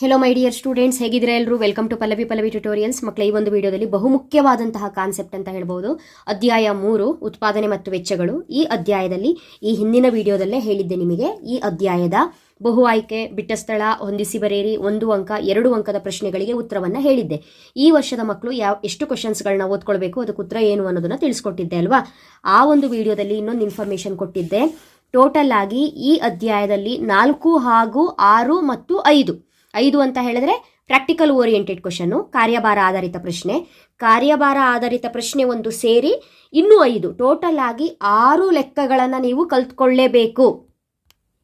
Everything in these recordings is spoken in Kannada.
ಹೆಲೋ ಮೈ ಡಿಯರ್ ಸ್ಟೂಡೆಂಟ್ಸ್ ಹೇಗಿದ್ರೆ ಎಲ್ಲರೂ? Welcome to Pallavi Pallavi tutorials ಮಕ್ಕಳ ಈ ಒಂದು ವಿಡಿಯೋದಲ್ಲಿ ಬಹುಮುಖ್ಯವಾದಂತಹ ಕಾನ್ಸೆಪ್ಟ್ ಅಂತ ಹೇಳ್ಬೋದು. ಅಧ್ಯಾಯ ಮೂರು, ಉತ್ಪಾದನೆ ಮತ್ತು ವೆಚ್ಚಗಳು. ಈ ಅಧ್ಯಾಯದಲ್ಲಿ, ಈ ಹಿಂದಿನ ವಿಡಿಯೋದಲ್ಲೇ ಹೇಳಿದ್ದೆ ನಿಮಗೆ, ಈ ಅಧ್ಯಾಯದ ಬಹು ಆಯ್ಕೆ, ಬಿಟ್ಟ ಸ್ಥಳ, ಹೊಂದಿಸಿ ಬರೆಯಿರಿ, ಒಂದು ಅಂಕ, ಎರಡು ಅಂಕದ ಪ್ರಶ್ನೆಗಳಿಗೆ ಉತ್ತರವನ್ನು ಹೇಳಿದ್ದೆ. ಈ ವರ್ಷದ ಮಕ್ಕಳು ಯಾವ, ಎಷ್ಟು ಕ್ವಶನ್ಸ್ಗಳನ್ನ ಓದ್ಕೊಳ್ಬೇಕು, ಅದಕ್ಕೆ ಉತ್ತರ ಏನು ಅನ್ನೋದನ್ನ ತಿಳಿಸ್ಕೊಟ್ಟಿದ್ದೆ ಅಲ್ವಾ? ಆ ಒಂದು ವಿಡಿಯೋದಲ್ಲಿ ಇನ್ನೊಂದು ಇನ್ಫಾರ್ಮೇಷನ್ ಕೊಟ್ಟಿದ್ದೆ. ಟೋಟಲ್ ಆಗಿ ಈ ಅಧ್ಯಾಯದಲ್ಲಿ ನಾಲ್ಕು ಹಾಗೂ ಆರು ಮತ್ತು ಐದು. ಐದು ಅಂತ ಹೇಳಿದ್ರೆ ಪ್ರಾಕ್ಟಿಕಲ್ ಓರಿಯೆಂಟೆಡ್ ಕ್ವಶನ್ ಕಾರ್ಯಭಾರ ಆಧಾರಿತ ಪ್ರಶ್ನೆ. ಕಾರ್ಯಭಾರ ಆಧಾರಿತ ಪ್ರಶ್ನೆ ಒಂದು ಸೇರಿ ಇನ್ನೂ ಐದು. ಟೋಟಲ್ ಆಗಿ ಆರು ಲೆಕ್ಕಗಳನ್ನು ನೀವು ಕಲ್ತ್ಕೊಳ್ಳೇಬೇಕು.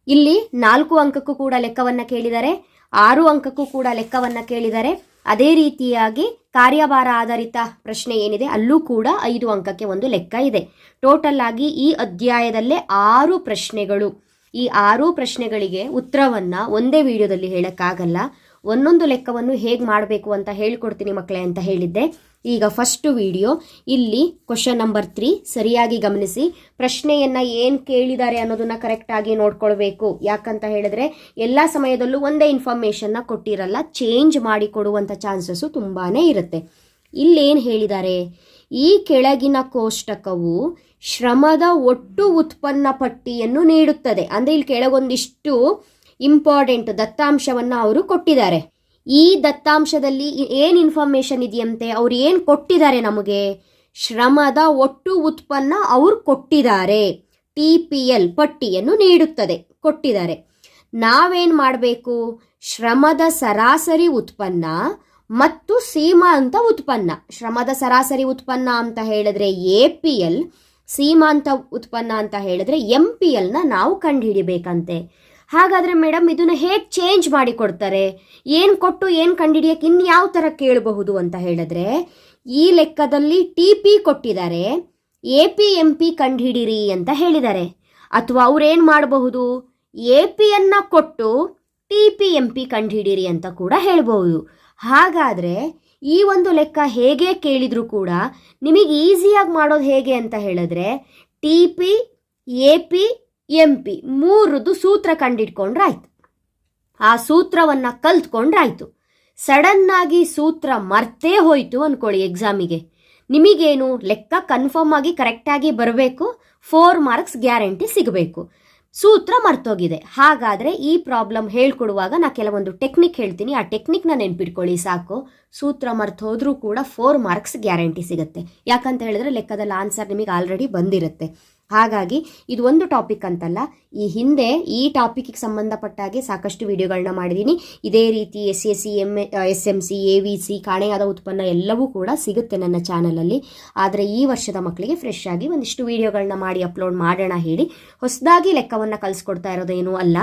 ಇಲ್ಲಿ ನಾಲ್ಕು ಅಂಕಕ್ಕೂ ಕೂಡ ಲೆಕ್ಕವನ್ನ ಕೇಳಿದರೆ, ಆರು ಅಂಕಕ್ಕೂ ಕೂಡ ಲೆಕ್ಕವನ್ನ ಕೇಳಿದರೆ, ಅದೇ ರೀತಿಯಾಗಿ ಕಾರ್ಯಭಾರ ಆಧಾರಿತ ಪ್ರಶ್ನೆ ಏನಿದೆ, ಅಲ್ಲೂ ಕೂಡ ಐದು ಅಂಕಕ್ಕೆ ಒಂದು ಲೆಕ್ಕ ಇದೆ. ಟೋಟಲ್ ಆಗಿ ಈ ಅಧ್ಯಾಯದಲ್ಲೇ ಆರು ಪ್ರಶ್ನೆಗಳು. ಈ ಆರು ಪ್ರಶ್ನೆಗಳಿಗೆ ಉತ್ತರವನ್ನ ಒಂದೇ ವಿಡಿಯೋದಲ್ಲಿ ಹೇಳಕ್ಕಾಗಲ್ಲ. ಒಂದೊಂದು ಲೆಕ್ಕವನ್ನು ಹೇಗೆ ಮಾಡಬೇಕು ಅಂತ ಹೇಳ್ಕೊಡ್ತೀನಿ ಮಕ್ಕಳೇ ಅಂತ ಹೇಳಿದ್ದೆ. ಈಗ ಫಸ್ಟ್ ವಿಡಿಯೋ. ಇಲ್ಲಿ ಕ್ವಶನ್ ನಂಬರ್ ತ್ರೀ ಸರಿಯಾಗಿ ಗಮನಿಸಿ. ಪ್ರಶ್ನೆಯನ್ನ ಏನು ಕೇಳಿದ್ದಾರೆ ಅನ್ನೋದನ್ನ ಕರೆಕ್ಟಾಗಿ ನೋಡ್ಕೊಳ್ಬೇಕು. ಯಾಕಂತ ಹೇಳಿದ್ರೆ ಎಲ್ಲ ಸಮಯದಲ್ಲೂ ಒಂದೇ ಇನ್ಫಾರ್ಮೇಷನ್ನ ಕೊಟ್ಟಿರಲ್ಲ. ಚೇಂಜ್ ಮಾಡಿ ಕೊಡುವಂಥ ಚಾನ್ಸಸ್ಸು ತುಂಬಾನೇ ಇರುತ್ತೆ. ಇಲ್ಲೇನು ಹೇಳಿದ್ದಾರೆ? ಈ ಕೆಳಗಿನ ಕೋಷ್ಟಕವು ಶ್ರಮದ ಒಟ್ಟು ಉತ್ಪನ್ನ ಪಟ್ಟಿಯನ್ನು ನೀಡುತ್ತದೆ. ಅಂದ್ರೆ ಇಲ್ಲಿ ಕೆಳಗೊಂದಿಷ್ಟು ಇಂಪಾರ್ಟೆಂಟ್ ದತ್ತಾಂಶವನ್ನ ಅವರು ಕೊಟ್ಟಿದ್ದಾರೆ. ಈ ದತ್ತಾಂಶದಲ್ಲಿ ಏನು ಇನ್ಫಾರ್ಮೇಷನ್ ಇದೆಯಂತೆ? ಅವ್ರು ಏನು ಕೊಟ್ಟಿದ್ದಾರೆ ನಮಗೆ? ಶ್ರಮದ ಒಟ್ಟು ಉತ್ಪನ್ನ ಅವ್ರು ಕೊಟ್ಟಿದ್ದಾರೆ. ಟಿ ಪಿ ಎಲ್ ಪಟ್ಟಿಯನ್ನು ನೀಡುತ್ತದೆ, ಕೊಟ್ಟಿದ್ದಾರೆ. ನಾವೇನ್ ಮಾಡಬೇಕು? ಶ್ರಮದ ಸರಾಸರಿ ಉತ್ಪನ್ನ ಮತ್ತು ಸೀಮಾಂತ ಉತ್ಪನ್ನ. ಶ್ರಮದ ಸರಾಸರಿ ಉತ್ಪನ್ನ ಅಂತ ಹೇಳಿದ್ರೆ ಎ ಪಿ ಎಲ್ ಸೀಮಾಂತ ಉತ್ಪನ್ನ ಅಂತ ಹೇಳಿದ್ರೆ ಎಂ ಪಿ ಎಲ್ನ ನಾವು ಕಂಡುಹಿಡಿಬೇಕಂತೆ. ಹಾಗಾದ್ರೆ ಮೇಡಮ್, ಇದನ್ನ ಹೇಗೆ ಚೇಂಜ್ ಮಾಡಿ ಕೊಡ್ತಾರೆ? ಏನು ಕೊಟ್ಟು ಏನು ಕಂಡುಹಿಡಿಯಕ್ಕೆ ಇನ್ಯಾವ ಥರ ಕೇಳಬಹುದು ಅಂತ ಹೇಳಿದ್ರೆ, ಈ ಲೆಕ್ಕದಲ್ಲಿ ಟಿ ಪಿ ಕೊಟ್ಟಿದ್ದಾರೆ, ಎ ಪಿ, ಎಂ ಪಿ ಕಂಡುಹಿಡಿರಿ ಅಂತ ಹೇಳಿದ್ದಾರೆ. ಅಥವಾ ಅವ್ರೇನು ಮಾಡಬಹುದು? ಎ ಪಿಯನ್ನು ಕೊಟ್ಟು ಟಿ ಪಿ ಎಂ ಪಿ ಕಂಡುಹಿಡಿರಿ ಅಂತ ಕೂಡ ಹೇಳ್ಬಹುದು. ಹಾಗಾದ್ರೆ ಈ ಒಂದು ಲೆಕ್ಕ ಹೇಗೆ ಕೇಳಿದರೂ ಕೂಡ ನಿಮಗೆ ಈಸಿಯಾಗಿ ಮಾಡೋದು ಹೇಗೆ ಅಂತ ಹೇಳಿದ್ರೆ T P, A P, M P ಮೂರದ್ದು ಸೂತ್ರ ಕಂಡಿಡ್ಕೊಂಡ್ರಾಯ್ತು ಆ ಸೂತ್ರವನ್ನು ಕಲ್ತ್ಕೊಂಡ್ರಾಯ್ತು. ಸಡನ್ನಾಗಿ ಸೂತ್ರ ಮರ್ತೇ ಹೋಯ್ತು ಅನ್ಕೊಳ್ಳಿ ಎಕ್ಸಾಮಿಗೆ. ನಿಮಗೇನು ಲೆಕ್ಕ ಕನ್ಫರ್ಮ್ ಆಗಿ ಕರೆಕ್ಟಾಗಿ ಬರಬೇಕು ಫೋರ್ ಮಾರ್ಕ್ಸ್ ಗ್ಯಾರಂಟಿ ಸಿಗಬೇಕು. ಸೂತ್ರ ಮರ್ತೋಗಿದೆ. ಹಾಗಾದರೆ ಈ ಪ್ರಾಬ್ಲಮ್ ಹೇಳ್ಕೊಡುವಾಗ ನಾ ಕೆಲವೊಂದು ಟೆಕ್ನಿಕ್ ಹೇಳ್ತೀನಿ. ಆ ಟೆಕ್ನಿಕ್ನ ನೆನ್ಪಿಟ್ಕೊಳ್ಳಿ, ಸಾಕು. ಸೂತ್ರ ಮರ್ತು ಹೋದರೂ ಕೂಡ ಫೋರ್ ಮಾರ್ಕ್ಸ್ ಗ್ಯಾರಂಟಿ ಸಿಗುತ್ತೆ. ಯಾಕಂತ ಹೇಳಿದ್ರೆ ಲೆಕ್ಕದಲ್ಲಿ ಆನ್ಸರ್ ನಿಮಗೆ ಆಲ್ರೆಡಿ ಬಂದಿರುತ್ತೆ. ಹಾಗಾಗಿ ಇದು ಒಂದು ಟಾಪಿಕ್ ಅಂತಲ್ಲ. ಈ ಹಿಂದೆ ಈ ಟಾಪಿಕ್ಗೆ ಸಂಬಂಧಪಟ್ಟಾಗೆ ಸಾಕಷ್ಟು ವಿಡಿಯೋಗಳನ್ನ ಮಾಡಿದ್ದೀನಿ ಇದೇ ರೀತಿ S S C M S M C A V C ಕಾಣೆಯಾದ ಉತ್ಪನ್ನ ಎಲ್ಲವೂ ಕೂಡ ಸಿಗುತ್ತೆ ನನ್ನ ಚಾನಲಲ್ಲಿ. ಆದರೆ ಈ ವರ್ಷದ ಮಕ್ಕಳಿಗೆ ಫ್ರೆಶ್ ಆಗಿ ಒಂದಿಷ್ಟು ವಿಡಿಯೋಗಳನ್ನ ಮಾಡಿ ಅಪ್ಲೋಡ್ ಮಾಡೋಣ ಹೇಳಿ. ಹೊಸದಾಗಿ ಲೆಕ್ಕವನ್ನು ಕಲಿಸ್ಕೊಡ್ತಾ ಇರೋದೇನೂ ಅಲ್ಲ.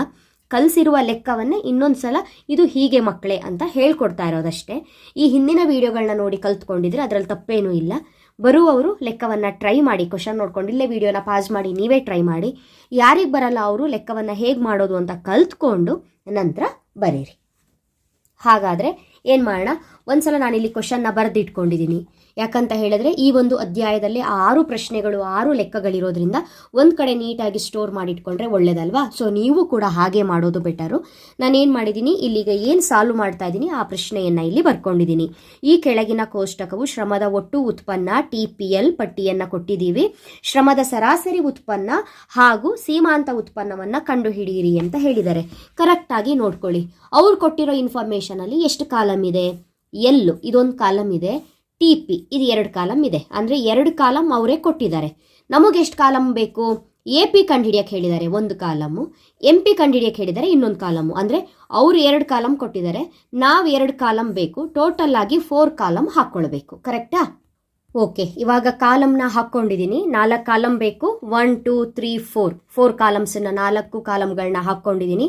ಕಲಿಸಿರುವ ಲೆಕ್ಕವನ್ನೇ ಇನ್ನೊಂದು ಸಲ ಇದು ಹೀಗೆ ಮಕ್ಕಳೇ ಅಂತ ಹೇಳ್ಕೊಡ್ತಾ ಇರೋದಷ್ಟೇ. ಈ ಹಿಂದಿನ ವಿಡಿಯೋಗಳನ್ನ ನೋಡಿ ಕಲ್ತ್ಕೊಂಡಿದ್ರೆ ಅದರಲ್ಲಿ ತಪ್ಪೇನೂ ಇಲ್ಲ. ಬರುವವರು ಲೆಕ್ಕವನ್ನು ಟ್ರೈ ಮಾಡಿ ಕ್ವಶನ್ ನೋಡ್ಕೊಂಡು, ಇಲ್ಲೇ ವಿಡಿಯೋನ ಪಾಸ್ ಮಾಡಿ, ನೀವೇ ಟ್ರೈ ಮಾಡಿ. ಯಾರಿಗೆ ಬರಲ್ಲ ಅವರು ಲೆಕ್ಕವನ್ನು ಹೇಗೆ ಮಾಡೋದು ಅಂತ ಕಲ್ತ್ಕೊಂಡು ನಂತರ ಬರೀರಿ. ಹಾಗಾದರೆ ಏನು ಮಾಡೋಣ? ಒಂದ್ಸಲ ನಾನಿಲ್ಲಿ ಕ್ವಶನ್ನ ಬರೆದಿಟ್ಕೊಂಡಿದ್ದೀನಿ ಯಾಕಂತ ಹೇಳಿದ್ರೆ, ಈ ಒಂದು ಅಧ್ಯಾಯದಲ್ಲಿ ಆರು ಪ್ರಶ್ನೆಗಳು, ಆರು ಲೆಕ್ಕಗಳಿರೋದ್ರಿಂದ ಒಂದು ಕಡೆ ನೀಟಾಗಿ ಸ್ಟೋರ್ ಮಾಡಿಟ್ಕೊಂಡ್ರೆ ಒಳ್ಳೇದಲ್ವಾ? ಸೊ ನೀವು ಕೂಡ ಹಾಗೆ ಮಾಡೋದು ಬೆಟರು ನಾನೇನು ಮಾಡಿದ್ದೀನಿ ಇಲ್ಲಿಗ ಏನು ಸಾಲ್ವ್ ಮಾಡ್ತಾ ಇದ್ದೀನಿ ಆ ಪ್ರಶ್ನೆಯನ್ನು ಇಲ್ಲಿ ಬರ್ಕೊಂಡಿದ್ದೀನಿ ಈ ಕೆಳಗಿನ ಕೋಷ್ಟಕವು ಶ್ರಮದ ಒಟ್ಟು ಉತ್ಪನ್ನ ಟಿ ಪಿ ಎಲ್ ಪಟ್ಟಿಯನ್ನು ಕೊಟ್ಟಿದ್ದೀವಿ. ಶ್ರಮದ ಸರಾಸರಿ ಉತ್ಪನ್ನ ಹಾಗೂ ಸೀಮಾಂತ ಉತ್ಪನ್ನವನ್ನು ಕಂಡುಹಿಡಿಯಿರಿ ಅಂತ ಹೇಳಿದ್ದಾರೆ. ಕರೆಕ್ಟಾಗಿ ನೋಡ್ಕೊಳ್ಳಿ. ಅವ್ರು ಕೊಟ್ಟಿರೋ ಇನ್ಫಾರ್ಮೇಷನಲ್ಲಿ ಎಷ್ಟು ಕಾಲಮ್ ಇದೆ ಎಲ್ಲು, ಇದೊಂದು ಕಾಲಮ್ ಇದೆ ಟಿ ಪಿ ಇದು ಎರಡು ಕಾಲಮ್ ಇದೆ ಅಂದರೆ ಎರಡು ಕಾಲಮ್ ಅವರೇ ಕೊಟ್ಟಿದ್ದಾರೆ. ನಮಗೆ ಎಷ್ಟು ಕಾಲಮ್ ಬೇಕು? ಎ ಪಿ ಕಂಡುಹಿಡಿಯಕ್ಕೆ ಹೇಳಿದ್ದಾರೆ ಒಂದು ಕಾಲಮು ಎಂ ಪಿ ಕಂಡುಹಿಡಿಯಕ್ಕೆ ಹೇಳಿದ್ದಾರೆ ಇನ್ನೊಂದು ಕಾಲಮು. ಅಂದರೆ ಅವರು ಎರಡು ಕಾಲಮ್ ಕೊಟ್ಟಿದ್ದಾರೆ. ನಾವು ಎರಡು ಕಾಲಮ್ ಬೇಕು. ಟೋಟಲ್ ಆಗಿ ಫೋರ್ ಕಾಲಮ್ ಹಾಕ್ಕೊಳ್ಬೇಕು ಕರೆಕ್ಟಾ? ಓಕೆ, ಇವಾಗ ಕಾಲಮ್ನ ಹಾಕ್ಕೊಂಡಿದ್ದೀನಿ ನಾಲ್ಕು ಕಾಲಮ್ ಬೇಕು. One, two, three, four. Four ಕಾಲಮ್ಸನ್ನ ನಾಲ್ಕು ಕಾಲಮ್ಗಳನ್ನ ಹಾಕ್ಕೊಂಡಿದ್ದೀನಿ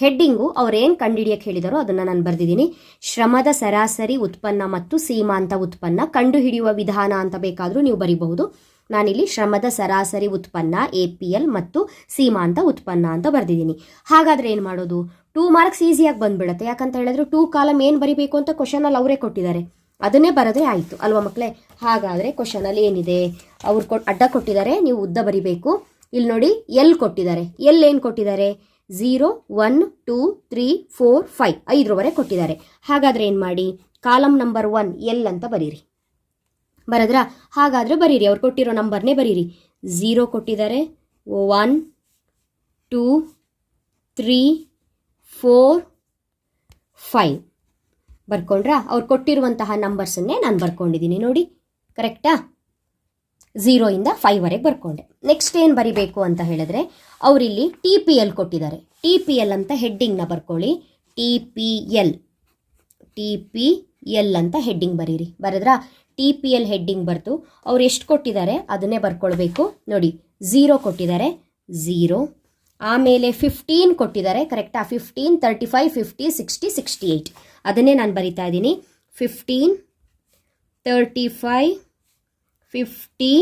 ಹೆಡ್ಡಿಂಗು ಅವ್ರೇನು ಕಂಡುಹಿಡಿಯಕ್ಕೆ ಹೇಳಿದಾರೋ ಅದನ್ನು ನಾನು ಬರೆದಿದ್ದೀನಿ. ಶ್ರಮದ ಸರಾಸರಿ ಉತ್ಪನ್ನ ಮತ್ತು ಸೀಮಾಂತ ಉತ್ಪನ್ನ ಕಂಡುಹಿಡಿಯುವ ವಿಧಾನ ಅಂತ ಬೇಕಾದರೂ ನೀವು ಬರೀಬಹುದು. ನಾನಿಲ್ಲಿ ಶ್ರಮದ ಸರಾಸರಿ ಉತ್ಪನ್ನ, ಎ ಪಿ ಎಲ್ ಮತ್ತು ಸೀಮಾಂತ ಉತ್ಪನ್ನ ಅಂತ ಬರೆದಿದ್ದೀನಿ. ಹಾಗಾದರೆ ಏನು ಮಾಡೋದು? ಟೂ ಮಾರ್ಕ್ಸ್ ಈಸಿಯಾಗಿ ಬಂದ್ಬಿಡುತ್ತೆ. ಯಾಕಂತ ಹೇಳಿದ್ರೆ ಟೂ ಕಾಲಮ್ ಏನು ಬರಿಬೇಕು ಅಂತ ಕ್ವಶನಲ್ಲಿ ಅವರೇ ಕೊಟ್ಟಿದ್ದಾರೆ. ಅದನ್ನೇ ಬರೋದೇ ಆಯಿತು. ಅಲ್ವಾ ಮಕ್ಕಳೇ ಹಾಗಾದರೆ ಕ್ವಶನಲ್ಲಿ ಏನಿದೆ? ಅವ್ರು ಕೊಟ್ಟು ಅಡ್ಡ ಕೊಟ್ಟಿದ್ದಾರೆ, ನೀವು ಉದ್ದ ಬರಿಬೇಕು. ಇಲ್ಲಿ ನೋಡಿ ಎಲ್ ಕೊಟ್ಟಿದ್ದಾರೆ? ಎಲ್ ಏನು ಕೊಟ್ಟಿದ್ದಾರೆ? Zero one two three four five ಐದರವರೆಗೆ ಕೊಟ್ಟಿದ್ದಾರೆ. ಹಾಗಾದರೆ ಏನು ಮಾಡಿ? ಕಾಲಮ್ ನಂಬರ್ ಒನ್ ಎಲ್ ಅಂತ ಬರೀರಿ. ಬರದ್ರಾ? ಹಾಗಾದರೆ ಬರೀರಿ. ಅವ್ರು ಕೊಟ್ಟಿರೋ ನಂಬರ್ನೇ ಬರೀರಿ. ಝೀರೋ ಕೊಟ್ಟಿದ್ದಾರೆ. One two three four five ಬರ್ಕೊಂಡ್ರಾ? ಅವ್ರು ಕೊಟ್ಟಿರುವಂತಹ ನಂಬರ್ಸನ್ನೇ ನಾನು ಬರ್ಕೊಂಡಿದ್ದೀನಿ ನೋಡಿ. ಕರೆಕ್ಟಾ ಝೀರೋಯಿಂದ ಫೈವ್ವರೆಗೆ ಬರ್ಕೊಂಡೆ. ನೆಕ್ಸ್ಟ್ ಏನು ಬರಿಬೇಕು ಅಂತ ಹೇಳಿದ್ರೆ, ಅವರಿಲ್ಲಿ ಟಿ ಪಿ ಎಲ್ ಕೊಟ್ಟಿದ್ದಾರೆ. ಟಿ ಪಿ ಎಲ್ ಅಂತ ಹೆಡ್ಡಿಂಗ್ನ ಬರ್ಕೊಳ್ಳಿ. T P L T P L ಅಂತ ಹೆಡ್ಡಿಂಗ್ ಬರೀರಿ. ಬರೆದ್ರಾ? ಟಿ ಪಿ ಎಲ್ ಹೆಡ್ಡಿಂಗ್ ಬರ್ತು ಅವ್ರು ಎಷ್ಟು ಕೊಟ್ಟಿದ್ದಾರೆ ಅದನ್ನೇ ಬರ್ಕೊಳ್ಬೇಕು. ನೋಡಿ ಝೀರೋ ಕೊಟ್ಟಿದ್ದಾರೆ ಝೀರೋ ಆಮೇಲೆ ಫಿಫ್ಟೀನ್ ಕೊಟ್ಟಿದ್ದಾರೆ ಕರೆಕ್ಟಾ fifteen thirty five fifty sixty sixty eight ಅದನ್ನೇ ನಾನು ಬರಿತಾ ಇದ್ದೀನಿ. Fifteen thirty five fifty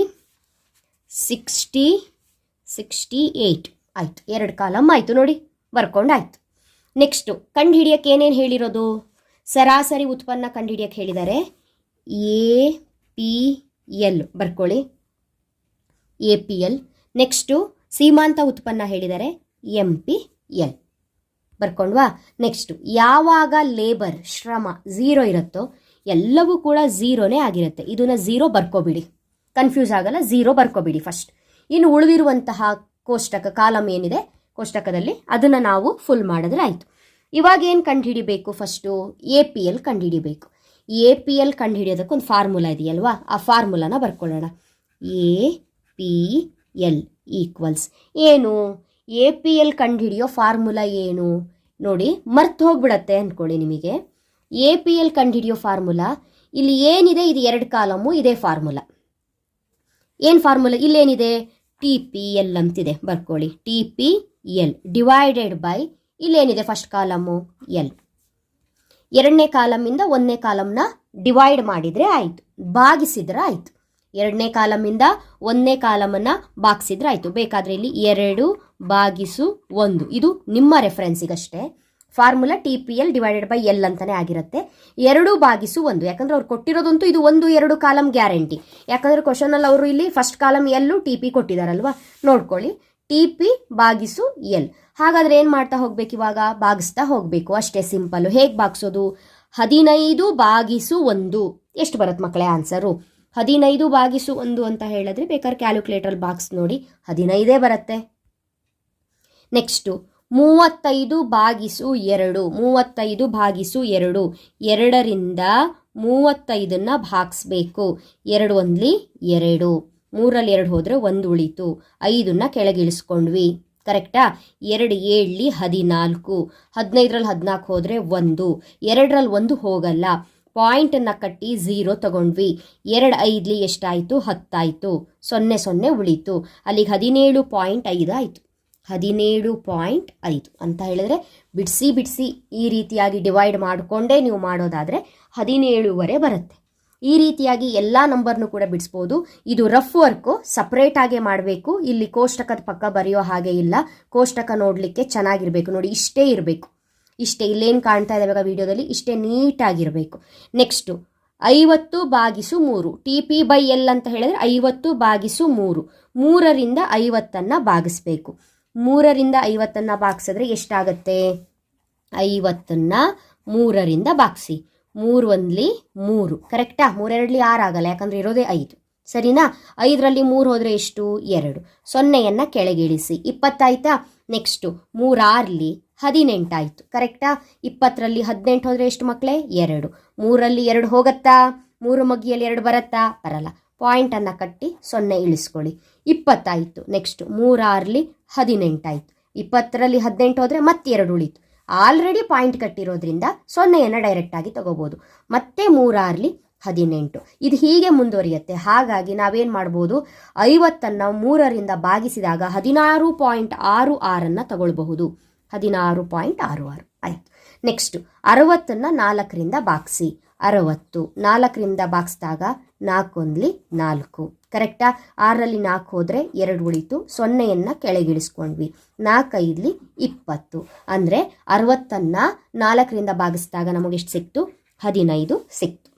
sixty sixty eight ಆಯಿತು, ಎರಡು ಕಾಲಮ್ ಆಯಿತು ನೋಡಿ ಬರ್ಕೊಂಡು ಆಯಿತು ನೆಕ್ಸ್ಟು ಕಂಡುಹಿಡಿಯಕ್ಕೆ ಏನೇನು ಹೇಳಿರೋದು? ಸರಾಸರಿ ಉತ್ಪನ್ನ ಕಂಡುಹಿಡಿಯಕ್ಕೆ ಹೇಳಿದ್ದಾರೆ ಎ ಪಿ ಎಲ್ ಬರ್ಕೊಳ್ಳಿ. ಎ ಪಿ ಎಲ್ ನೆಕ್ಸ್ಟು ಸೀಮಾಂತ ಉತ್ಪನ್ನ ಹೇಳಿದ್ದಾರೆ ಎಂ ಪಿ ಎಲ್ ಬರ್ಕೊಂಡ್ವಾ? ನೆಕ್ಸ್ಟು ಯಾವಾಗ ಲೇಬರ್ ಶ್ರಮ ಝೀರೋ ಇರುತ್ತೋ, ಎಲ್ಲವೂ ಕೂಡ ಝೀರೋನೇ ಆಗಿರುತ್ತೆ. ಇದನ್ನ ಝೀರೋ ಬರ್ಕೋಬಿಡಿ. ಕನ್ಫ್ಯೂಸ್ ಆಗಲ್ಲ ಝೀರೋ ಬರ್ಕೋಬಿಡಿ ಫಸ್ಟ್ ಇನ್ನು ಉಳಿದಿರುವಂತಹ ಕೋಷ್ಟಕ ಕಾಲಮ್ ಏನಿದೆ, ಕೋಷ್ಟಕದಲ್ಲಿ ಅದನ್ನು ನಾವು ಫುಲ್ ಮಾಡಿದ್ರೆ ಆಯಿತು. ಇವಾಗ ಏನು ಕಂಡುಹಿಡಿಬೇಕು ಫಸ್ಟು ಎ ಪಿ ಎಲ್ ಕಂಡುಹಿಡಿಬೇಕು. ಎ ಪಿ ಎಲ್ ಕಂಡುಹಿಡಿಯೋದಕ್ಕೆ ಒಂದು ಫಾರ್ಮುಲಾ ಇದೆಯಲ್ವಾ? ಆ ಫಾರ್ಮುಲಾನ ಬರ್ಕೊಳ್ಳೋಣ. ಎ ಪಿ ಎಲ್ ಈಕ್ವಲ್ಸ್ ಏನು? ಎ ಪಿ ಎಲ್ ಕಂಡುಹಿಡಿಯೋ ಫಾರ್ಮುಲಾ ಏನು? ನೋಡಿ, ಮರ್ತು ಹೋಗ್ಬಿಡತ್ತೆ ಅಂದ್ಕೊಳ್ಳಿ ನಿಮಗೆ. ಎ ಪಿ ಎಲ್ ಕಂಡುಹಿಡಿಯೋ ಫಾರ್ಮುಲಾ ಇಲ್ಲಿ ಏನಿದೆ, ಇದು ಎರಡು ಕಾಲಮು, ಇದೇ ಫಾರ್ಮುಲಾ ಏನು ಫಾರ್ಮುಲಾ ಇಲ್ಲೇನಿದೆ? ಟಿ ಪಿ ಎಲ್ ಅಂತಿದೆ, ಬರ್ಕೊಳ್ಳಿ. T P L divided by ಇಲ್ಲೇನಿದೆ first column L ಎರಡನೇ ಕಾಲಮಿಂದ ಒಂದನೇ ಕಾಲಮ್ನ ಡಿವೈಡ್ ಮಾಡಿದರೆ ಆಯಿತು. ಭಾಗಿಸಿದ್ರೆ ಆಯಿತು. ಎರಡನೇ ಕಾಲಮಿಂದ ಒಂದನೇ ಕಾಲಮನ್ನು ಬಾಗಿಸಿದ್ರೆ ಆಯಿತು. ಬೇಕಾದರೆ ಇಲ್ಲಿ ಎರಡು ಬಾಗಿಸು ಒಂದು. ಇದು ನಿಮ್ಮ ರೆಫರೆನ್ಸಿಗಷ್ಟೇ formula T P L divided by L ಅಂತಲೇ ಆಗಿರುತ್ತೆ. ಎರಡು ಬಾಗಿಸು ಒಂದು. ಯಾಕಂದ್ರೆ ಅವ್ರು ಕೊಟ್ಟಿರೋದಂತೂ ಇದು ಒಂದು, ಎರಡು ಕಾಲಮ್ ಗ್ಯಾರಂಟಿ. ಯಾಕಂದ್ರೆ ಕ್ವಶನಲ್ಲಿ ಅವರು ಇಲ್ಲಿ first column L T P ಕೊಟ್ಟಿದ್ದಾರಲ್ವಾ ನೋಡ್ಕೊಳ್ಳಿ. ಟಿ ಪಿ ಬಾಗಿಸು ಎಲ್ ಹಾಗಾದ್ರೆ ಏನು ಮಾಡ್ತಾ ಹೋಗ್ಬೇಕು ಇವಾಗ? ಬಾಗಿಸ್ತಾ ಹೋಗಬೇಕು. ಅಷ್ಟೇ ಸಿಂಪಲ್ಲು ಹೇಗೆ ಬಾಗಿಸೋದು ಹದಿನೈದು ಬಾಗಿಸು ಒಂದು. ಎಷ್ಟು ಬರುತ್ತೆ ಮಕ್ಕಳೇ ಆನ್ಸರು ಹದಿನೈದು ಬಾಗಿಸು ಒಂದು ಅಂತ ಹೇಳಿದ್ರೆ ಬೇಕಾದ್ರೆ ಕ್ಯಾಲ್ಕುಲೇಟರ್ ಬಾಕ್ಸ್ ನೋಡಿ. ಹದಿನೈದೇ ಬರುತ್ತೆ. ನೆಕ್ಸ್ಟು ಮೂವತ್ತೈದು ಭಾಗಿಸು ಎರಡು, ಮೂವತ್ತೈದು ಭಾಗಿಸು ಎರಡು, ಎರಡರಿಂದ ಮೂವತ್ತೈದನ್ನ ಭಾಗಿಸ್ಬೇಕು. ಎರಡು ಒಂದ್ಲಿ ಎರಡು. ಮೂರಲ್ಲಿ ಎರಡು ಹೋದರೆ ಒಂದು ಉಳಿತು. ಐದನ್ನ ಕೆಳಗಿಳಿಸ್ಕೊಂಡ್ವಿ. ಕರೆಕ್ಟಾ? ಎರಡು ಏಳ್ಲಿ ಹದಿನಾಲ್ಕು. ಹದಿನೈದರಲ್ಲಿ ಹದಿನಾಲ್ಕು ಹೋದರೆ ಒಂದು. ಎರಡರಲ್ಲಿ ಒಂದು ಹೋಗಲ್ಲ. ಪಾಯಿಂಟನ್ನು ಕಟ್ಟಿ ಝೀರೋ ತಗೊಂಡ್ವಿ. ಎರಡು ಐದ್ಲಿ ಎಷ್ಟಾಯಿತು? ಹತ್ತಾಯಿತು. ಸೊನ್ನೆ ಸೊನ್ನೆ ಉಳಿತು. ಅಲ್ಲಿಗೆ ಹದಿನೇಳು ಪಾಯಿಂಟ್ ಐದು ಆಯಿತು. ಹದಿನೇಳು ಪಾಯಿಂಟ್ ಐದು ಅಂತ ಹೇಳಿದ್ರೆ ಬಿಡಿಸಿ ಬಿಡಿಸಿ ಈ ರೀತಿಯಾಗಿ ಡಿವೈಡ್ ಮಾಡಿಕೊಂಡೇ ನೀವು ಮಾಡೋದಾದರೆ ಹದಿನೇಳುವರೆ ಬರುತ್ತೆ. ಈ ರೀತಿಯಾಗಿ ಎಲ್ಲ ನಂಬರ್ನು ಕೂಡ ಬಿಡಿಸ್ಬೋದು. ಇದು ರಫ್ ವರ್ಕು ಸಪ್ರೇಟಾಗೆ ಮಾಡಬೇಕು. ಇಲ್ಲಿ ಕೋಷ್ಟಕದ ಪಕ್ಕ ಬರೆಯೋ ಹಾಗೆ ಇಲ್ಲ. ಕೋಷ್ಟಕ ನೋಡಲಿಕ್ಕೆ ಚೆನ್ನಾಗಿರಬೇಕು. ನೋಡಿ, ಇಷ್ಟೇ ಇರಬೇಕು. ಇಷ್ಟೇ, ಇಲ್ಲೇನು ಕಾಣ್ತಾ ಇದ್ದಾವಾಗ ವಿಡಿಯೋದಲ್ಲಿ? ಇಷ್ಟೇ ನೀಟಾಗಿರಬೇಕು. ನೆಕ್ಸ್ಟು ಐವತ್ತು ಬಾಗಿಸು ಮೂರು. ಟಿ ಪಿ ಬೈ ಎಲ್ ಅಂತ ಹೇಳಿದ್ರೆ ಐವತ್ತು ಬಾಗಿಸು ಮೂರು. ಮೂರರಿಂದ ಐವತ್ತನ್ನು ಬಾಗಿಸ್ಬೇಕು. ಮೂರರಿಂದ ಐವತ್ತನ್ನು ಬಾಗಿಸಿದ್ರೆ ಎಷ್ಟಾಗತ್ತೆ? ಐವತ್ತನ್ನು ಮೂರರಿಂದ ಬಾಗಿಸಿ ಮೂರು ಒಂದ್ಲಿ ಮೂರು. ಕರೆಕ್ಟಾ? ಮೂರೆರಡ್ಲಿ ಆಗಲ್ಲ ಯಾಕಂದ್ರೆ ಇರೋದೇ ಐದು. ಸರಿನಾ? ಐದರಲ್ಲಿ ಮೂರು ಹೋದರೆ ಎಷ್ಟು? ಎರಡು. ಸೊನ್ನೆಯನ್ನು ಕೆಳಗಿಳಿಸಿ. ಇಪ್ಪತ್ತಾಯ್ತಾ? ನೆಕ್ಸ್ಟು, ಮೂರಾರ್ಲಿ ಹದಿನೆಂಟಾಯಿತು. ಕರೆಕ್ಟಾ? ಇಪ್ಪತ್ತರಲ್ಲಿ ಹದಿನೆಂಟು ಹೋದರೆ ಎಷ್ಟು ಮಕ್ಕಳೇ ಎರಡು. ಮೂರಲ್ಲಿ ಎರಡು ಹೋಗತ್ತಾ? ಮೂರು ಮಗ್ಗಿಯಲ್ಲಿ ಎರಡು ಬರತ್ತಾ? ಬರಲ್ಲ. ಪಾಯಿಂಟನ್ನು ಕಟ್ಟಿ ಸೊನ್ನೆ ಇಳಿಸ್ಕೊಳ್ಳಿ. ಇಪ್ಪತ್ತಾಯಿತು. ನೆಕ್ಸ್ಟ್ ಮೂರಾರಲಿ ಹದಿನೆಂಟಾಯಿತು. ಇಪ್ಪತ್ತರಲ್ಲಿ ಹದಿನೆಂಟು ಹೋದರೆ ಮತ್ತೆರಡು ಉಳಿತು. ಆಲ್ರೆಡಿ ಪಾಯಿಂಟ್ ಕಟ್ಟಿರೋದ್ರಿಂದ ಸೊನ್ನೆಯನ್ನು ಡೈರೆಕ್ಟಾಗಿ ತಗೋಬೋದು. ಮತ್ತೆ ಮೂರಾರಲಿ ಹದಿನೆಂಟು. ಇದು ಹೀಗೆ ಮುಂದುವರಿಯುತ್ತೆ. ಹಾಗಾಗಿ ನಾವೇನು ಮಾಡ್ಬೋದು? ಐವತ್ತನ್ನು ಮೂರರಿಂದ ಭಾಗಿಸಿದಾಗ ಹದಿನಾರು ಪಾಯಿಂಟ್ ಆರು ಆರನ್ನು ತಗೊಳ್ಬಹುದು. ಹದಿನಾರು ಪಾಯಿಂಟ್ ಆರು ಆರು. ಆಯಿತು. ನೆಕ್ಸ್ಟು ಅರವತ್ತನ್ನು ನಾಲ್ಕರಿಂದ ಬಾಗಿಸಿ ಅರವತ್ತು. ನಾಲ್ಕರಿಂದ ಬಾಗಿಸಿದಾಗ ನಾಲ್ಕೊಂದ್ಲಿ ನಾಲ್ಕು. ಕರೆಕ್ಟಾ? ಆರರಲ್ಲಿ ನಾಲ್ಕು ಹೋದರೆ ಎರಡು ಉಳಿತು. ಸೊನ್ನೆಯನ್ನು ಕೆಳಗಿಳಿಸ್ಕೊಂಡ್ವಿ. ನಾಲ್ಕೈದ್ಲಿ ಇಪ್ಪತ್ತು. ಅಂದರೆ ಅರವತ್ತನ್ನು ನಾಲ್ಕರಿಂದ ಭಾಗಿಸಿದಾಗ ನಮಗೆಷ್ಟು ಸಿಕ್ತು? ಹದಿನೈದು ಸಿಕ್ತು.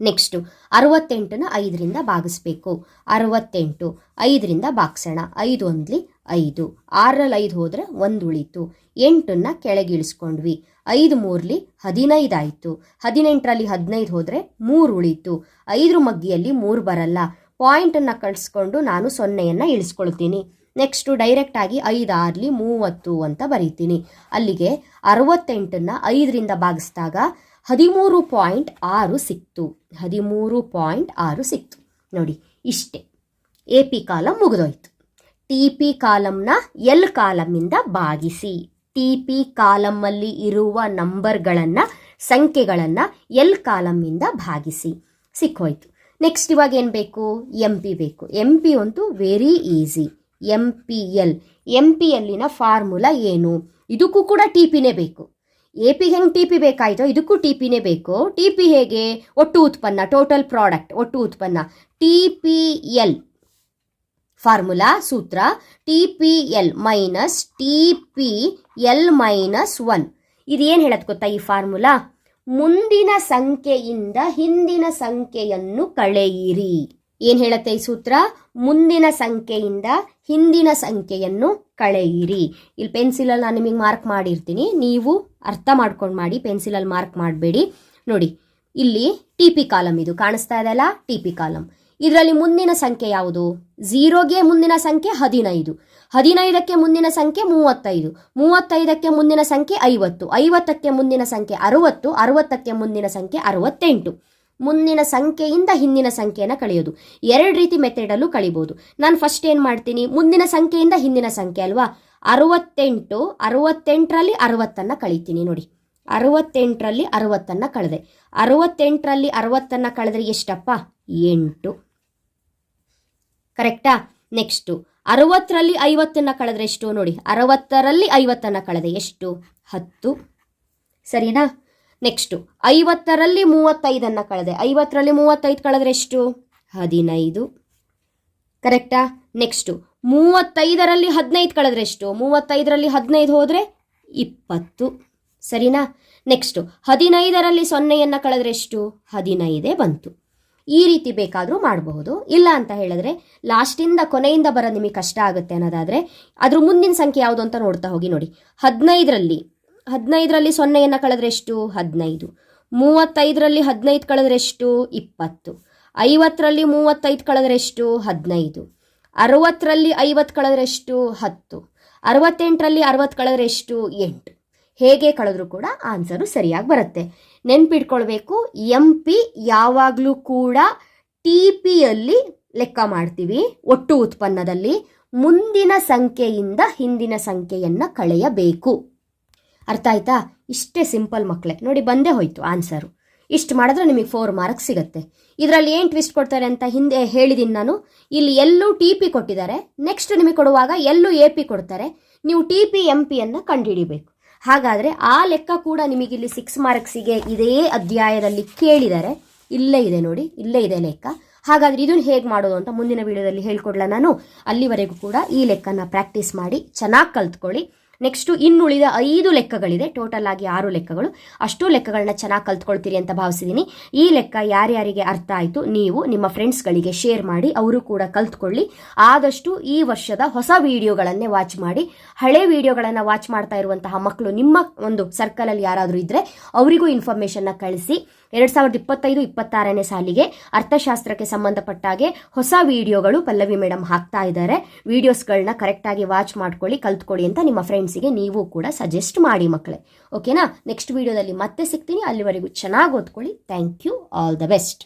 ನೆಕ್ಸ್ಟು, ಅರವತ್ತೆಂಟನ್ನು ಐದರಿಂದ ಭಾಗಿಸ್ಬೇಕು. ಅರವತ್ತೆಂಟು, ಐದರಿಂದ ಭಾಗಿಸೋಣ. ಐದು ಒಂದ್ಲಿ ಐದು. ಆರಲ್ಲಿ ಐದು ಹೋದರೆ ಒಂದು ಉಳಿತು ಎಂಟನ್ನ ಕೆಳಗಿಳಿಸ್ಕೊಂಡ್ವಿ. ಐದು ಮೂರಲಿ ಹದಿನೈದು ಆಯಿತು. ಹದಿನೆಂಟರಲ್ಲಿ ಹದಿನೈದು ಹೋದರೆ ಮೂರು ಉಳಿತು ಐದರ ಮಗ್ಗಿಯಲ್ಲಿ ಮೂರು ಬರಲ್ಲ. ಪಾಯಿಂಟನ್ನು ಕಳಿಸ್ಕೊಂಡು ನಾನು ಸೊನ್ನೆಯನ್ನು ಇಳಿಸ್ಕೊಳ್ತೀನಿ. ನೆಕ್ಸ್ಟು ಡೈರೆಕ್ಟಾಗಿ ಐದು ಆರ್ಲಿ ಮೂವತ್ತು ಅಂತ ಬರೀತೀನಿ. ಅಲ್ಲಿಗೆ ಅರವತ್ತೆಂಟನ್ನು ಐದರಿಂದ ಭಾಗಿಸಿದಾಗ ಹದಿಮೂರು ಪಾಯಿಂಟ್ ಆರು ಸಿಕ್ತು. ಹದಿಮೂರು ಪಾಯಿಂಟ್ ಆರು ಸಿಕ್ತು. ನೋಡಿ, ಇಷ್ಟೇ. ಎ ಪಿ ಕಾಲ ಮುಗಿದೋಯ್ತು. ಟಿ ಪಿ ಕಾಲಮ್ನ ಎಲ್ ಕಾಲಮ್ಮಿಂದ ಭಾಗಿಸಿ. ಟಿ ಪಿ ಕಾಲಮ್ಮಲ್ಲಿ ಇರುವ ನಂಬರ್ಗಳನ್ನು, ಸಂಖ್ಯೆಗಳನ್ನು ಎಲ್ ಕಾಲಮ್ಮಿಂದ ಭಾಗಿಸಿ. ಸಿಕ್ಕೋಯ್ತು. ನೆಕ್ಸ್ಟ್ ಇವಾಗ ಏನು ಬೇಕು? ಎಂ ಪಿ ಬೇಕು. ಎಂ ಪಿ ಅಂತೂ very easy M P L M P ಎಲ್ಲಿನ formula ಏನು? ಇದಕ್ಕೂ ಕೂಡ ಟಿ ಪಿನೇ ಬೇಕು. ಎ ಪಿ ಹೆಂಗೆ ಟಿ ಪಿ ಬೇಕಾಯಿತೋ ಇದಕ್ಕೂ ಟಿ ಪಿನೇ ಬೇಕು. ಟಿ ಪಿ ಹೇಗೆ? ಒಟ್ಟು ಉತ್ಪನ್ನ ಟೋಟಲ್ ಪ್ರಾಡಕ್ಟ್ ಒಟ್ಟು ಉತ್ಪನ್ನ. ಟಿ ಪಿ ಎಲ್ ಫಾರ್ಮುಲಾ ಸೂತ್ರ T P L minus T P L minus one ಇದೇನು ಹೇಳತ್ ಗೊತ್ತಾ ಈ ಫಾರ್ಮುಲಾ ಮುಂದಿನ ಸಂಖ್ಯೆಯಿಂದ ಹಿಂದಿನ ಸಂಖ್ಯೆಯನ್ನು ಕಳೆಯಿರಿ. ಏನು ಹೇಳುತ್ತೆ ಈ ಸೂತ್ರ? ಮುಂದಿನ ಸಂಖ್ಯೆಯಿಂದ ಹಿಂದಿನ ಸಂಖ್ಯೆಯನ್ನು ಕಳೆಯಿರಿ. ಇಲ್ಲಿ ಪೆನ್ಸಿಲಲ್ಲಿ ನಾನು ನಿಮಗೆ ಮಾರ್ಕ್ ಮಾಡಿರ್ತೀನಿ. ನೀವು ಅರ್ಥ ಮಾಡ್ಕೊಂಡು ಮಾಡಿ ಪೆನ್ಸಿಲಲ್ಲಿ ಮಾರ್ಕ್ ಮಾಡಬೇಡಿ. ನೋಡಿ, ಇಲ್ಲಿ ಟಿ ಪಿ ಕಾಲಮ್ ಇದು. ಕಾಣಿಸ್ತಾ ಇದೆಯಲ್ಲ ಟಿ ಪಿ ಕಾಲಮ್ ಇದರಲ್ಲಿ ಮುಂದಿನ ಸಂಖ್ಯೆ ಯಾವುದು? ಝೀರೋಗೆ ಮುಂದಿನ ಸಂಖ್ಯೆ ಹದಿನೈದು. ಹದಿನೈದಕ್ಕೆ ಮುಂದಿನ ಸಂಖ್ಯೆ ಮೂವತ್ತೈದು. ಮೂವತ್ತೈದಕ್ಕೆ ಮುಂದಿನ ಸಂಖ್ಯೆ ಐವತ್ತು. ಐವತ್ತಕ್ಕೆ ಮುಂದಿನ ಸಂಖ್ಯೆ ಅರುವತ್ತು. ಅರುವತ್ತಕ್ಕೆ ಮುಂದಿನ ಸಂಖ್ಯೆ ಅರುವತ್ತೆಂಟು. ಮುಂದಿನ ಸಂಖ್ಯೆಯಿಂದ ಹಿಂದಿನ ಸಂಖ್ಯೆಯನ್ನು ಕಳೆಯೋದು. ಎರಡು ರೀತಿ ಮೆಥಡಲ್ಲೂ ಕಳಿಬೋದು. ನಾನು ಫಸ್ಟ್ ಏನು ಮಾಡ್ತೀನಿ? ಮುಂದಿನ ಸಂಖ್ಯೆಯಿಂದ ಹಿಂದಿನ ಸಂಖ್ಯೆ ಅಲ್ವಾ? ಅರುವತ್ತೆಂಟು, ಅರುವತ್ತೆಂಟರಲ್ಲಿ ಅರವತ್ತನ್ನು ಕಳಿತೀನಿ ನೋಡಿ. ಅರವತ್ತೆಂಟರಲ್ಲಿ ಅರವತ್ತನ್ನು ಕಳೆದೆ. ಅರವತ್ತೆಂಟರಲ್ಲಿ ಅರವತ್ತನ್ನು ಕಳೆದ್ರೆ ಎಷ್ಟಪ್ಪ? ಎಂಟು. ಕರೆಕ್ಟಾ? ನೆಕ್ಸ್ಟು. ಅರವತ್ತರಲ್ಲಿ ಐವತ್ತನ್ನು ಕಳೆದ್ರೆ ಎಷ್ಟು? ನೋಡಿ, ಅರವತ್ತರಲ್ಲಿ ಐವತ್ತನ್ನು ಕಳೆದೆ. ಎಷ್ಟು? ಹತ್ತು. ಸರಿನಾ? ನೆಕ್ಸ್ಟು. ಐವತ್ತರಲ್ಲಿ ಮೂವತ್ತೈದನ್ನು ಕಳೆದೆ. ಐವತ್ತರಲ್ಲಿ ಮೂವತ್ತೈದು ಕಳೆದ್ರೆ ಎಷ್ಟು? ಹದಿನೈದು. ಕರೆಕ್ಟಾ? ನೆಕ್ಸ್ಟು. ಮೂವತ್ತೈದರಲ್ಲಿ ಹದಿನೈದು ಕಳೆದ್ರೆ ಎಷ್ಟು? ಮೂವತ್ತೈದರಲ್ಲಿ ಹದಿನೈದು ಹೋದರೆ ಇಪ್ಪತ್ತು. ಸರಿನಾ? ನೆಕ್ಸ್ಟು. ಹದಿನೈದರಲ್ಲಿ ಸೊನ್ನೆಯನ್ನು ಕಳೆದ್ರೆ ಎಷ್ಟು? ಹದಿನೈದೇ ಬಂತು. ಈ ರೀತಿ ಬೇಕಾದರೂ ಮಾಡಬಹುದು. ಇಲ್ಲ ಅಂತ ಹೇಳಿದ್ರೆ ಲಾಸ್ಟಿಂದ ಕೊನೆಯಿಂದ ಬರೋ ನಿಮಗೆ ಕಷ್ಟ ಆಗುತ್ತೆ ಅನ್ನೋದಾದರೆ, ಅದ್ರ ಮುಂದಿನ ಸಂಖ್ಯೆ ಯಾವುದು ಅಂತ ನೋಡ್ತಾ ಹೋಗಿ ನೋಡಿ. ಹದಿನೈದರಲ್ಲಿ ಹದಿನೈದರಲ್ಲಿ ಸೊನ್ನೆಯನ್ನು ಕಳೆದ್ರೆ ಎಷ್ಟು? ಹದಿನೈದು. ಮೂವತ್ತೈದರಲ್ಲಿ ಹದಿನೈದು ಕಳೆದ್ರೆ ಎಷ್ಟು? ಇಪ್ಪತ್ತು. ಐವತ್ತರಲ್ಲಿ ಮೂವತ್ತೈದು ಕಳೆದ್ರೆ ಎಷ್ಟು? ಹದಿನೈದು. ಅರವತ್ತರಲ್ಲಿ ಐವತ್ತು ಕಳೆದ್ರೆ ಎಷ್ಟು? ಹತ್ತು. ಅರವತ್ತೆಂಟರಲ್ಲಿ ಅರವತ್ತು ಕಳೆದ್ರೆ ಎಷ್ಟು? ಎಂಟು. ಹೇಗೆ ಕಳೆದ್ರೂ ಕೂಡ ಆನ್ಸರು ಸರಿಯಾಗಿ ಬರುತ್ತೆ. ನೆನ್ಪಿಟ್ಕೊಳ್ಬೇಕು ಎಂ ಪಿ ಯಾವಾಗಲೂ ಕೂಡ ಟಿ ಪಿಯಲ್ಲಿ ಲೆಕ್ಕ ಮಾಡ್ತೀವಿ, ಒಟ್ಟು ಉತ್ಪನ್ನದಲ್ಲಿ. ಮುಂದಿನ ಸಂಖ್ಯೆಯಿಂದ ಹಿಂದಿನ ಸಂಖ್ಯೆಯನ್ನು ಕಳೆಯಬೇಕು. ಅರ್ಥ ಆಯ್ತಾ? ಇಷ್ಟೇ ಸಿಂಪಲ್ ಮಕ್ಕಳೇ ನೋಡಿ, ಬಂದೇ ಹೋಯ್ತು ಆನ್ಸರು ಇಷ್ಟು ಮಾಡಿದ್ರೆ ನಿಮಗೆ ಫೋರ್ ಮಾರ್ಕ್ಸ್ ಸಿಗುತ್ತೆ. ಇದರಲ್ಲಿ ಏನು ಟ್ವಿಸ್ಟ್ ಕೊಡ್ತಾರೆ ಅಂತ ಹಿಂದೆ ಹೇಳಿದ್ದೀನಿ ನಾನು. ಇಲ್ಲಿ ಎಲ್ಲೂ ಟಿ ಪಿ ಕೊಟ್ಟಿದ್ದಾರೆ. ನೆಕ್ಸ್ಟ್ ನಿಮಗೆ ಕೊಡುವಾಗ ಎಲ್ಲೂ ಎ ಪಿ ಕೊಡ್ತಾರೆ. ನೀವು ಟಿ ಪಿ ಎಂ ಪಿಯನ್ನು ಕಂಡುಹಿಡಿಬೇಕು. ಹಾಗಾದರೆ ಆ ಲೆಕ್ಕ ಕೂಡ ನಿಮಗಿಲ್ಲಿ ಸಿಕ್ಸ್ ಮಾರ್ಕ್ಸಿಗೆ ಇದೇ ಅಧ್ಯಾಯದಲ್ಲಿ ಕೇಳಿದರೆ ಇಲ್ಲೇ ಇದೆ ನೋಡಿ, ಇಲ್ಲೇ ಇದೆ ಲೆಕ್ಕ. ಹಾಗಾದ್ರೆ ಇದನ್ನು ಹೇಗೆ ಮಾಡೋದು ಅಂತ ಮುಂದಿನ ವಿಡಿಯೋದಲ್ಲಿ ಹೇಳ್ಕೊಡ್ಲ ನಾನು. ಅಲ್ಲಿವರೆಗೂ ಕೂಡ ಈ ಲೆಕ್ಕನ ಪ್ರಾಕ್ಟೀಸ್ ಮಾಡಿ, ಚೆನ್ನಾಗಿ ಕಲ್ತ್ಕೊಳ್ಳಿ. ನೆಕ್ಸ್ಟು ಇನ್ನುಳಿದ ಐದು ಲೆಕ್ಕಗಳಿದೆ. ಟೋಟಲ್ ಆಗಿ ಆರು ಲೆಕ್ಕಗಳು. ಅಷ್ಟು ಲೆಕ್ಕಗಳನ್ನ ಚೆನ್ನಾಗಿ ಕಲ್ತ್ಕೊಳ್ತೀರಿ ಅಂತ ಭಾವಿಸಿದ್ದೀನಿ ಈ ಲೆಕ್ಕ ಯಾರ್ಯಾರಿಗೆ ಅರ್ಥ ಆಯಿತು ನೀವು ನಿಮ್ಮ ಫ್ರೆಂಡ್ಸ್ಗಳಿಗೆ ಶೇರ್ ಮಾಡಿ, ಅವರು ಕೂಡ ಕಲ್ತ್ಕೊಳ್ಳಿ. ಆದಷ್ಟು ಈ ವರ್ಷದ ಹೊಸ ವಿಡಿಯೋಗಳನ್ನೇ ವಾಚ್ ಮಾಡಿ. ಹಳೆ ವಿಡಿಯೋಗಳನ್ನು ವಾಚ್ ಮಾಡ್ತಾ ಇರುವಂತಹ ಮಕ್ಕಳು ನಿಮ್ಮ ಒಂದು ಸರ್ಕಲಲ್ಲಿ ಯಾರಾದರೂ ಇದ್ದರೆ ಅವರಿಗೂ ಇನ್ಫಾರ್ಮೇಷನ್ನ ಕಳಿಸಿ. ಎರಡು ಸಾವಿರದ ಇಪ್ಪತ್ತೈದು, ಇಪ್ಪತ್ತಾರನೇ ಸಾಲಿಗೆ ಅರ್ಥಶಾಸ್ತ್ರಕ್ಕೆ ಸಂಬಂಧಪಟ್ಟಾಗೆ ಹೊಸ ವಿಡಿಯೋಗಳು ಪಲ್ಲವಿ ಮೇಡಮ್ ಹಾಕ್ತಾ ಇದ್ದಾರೆ. ವಿಡಿಯೋಸ್ಗಳನ್ನ ಕರೆಕ್ಟಾಗಿ ವಾಚ್ ಮಾಡ್ಕೊಳ್ಳಿ, ಕಲ್ತ್ಕೊಳ್ಳಿ ಅಂತ ನಿಮ್ಮ ಫ್ರೆಂಡ್ಸಿಗೆ ನೀವು ಕೂಡ ಸಜೆಸ್ಟ್ ಮಾಡಿ ಮಕ್ಕಳೇ. ಓಕೆನಾ ನೆಕ್ಸ್ಟ್ ವಿಡಿಯೋದಲ್ಲಿ ಮತ್ತೆ ಸಿಗ್ತೀನಿ. ಅಲ್ಲಿವರೆಗೂ ಚೆನ್ನಾಗಿ ಓದ್ಕೊಳ್ಳಿ. Thank you all the best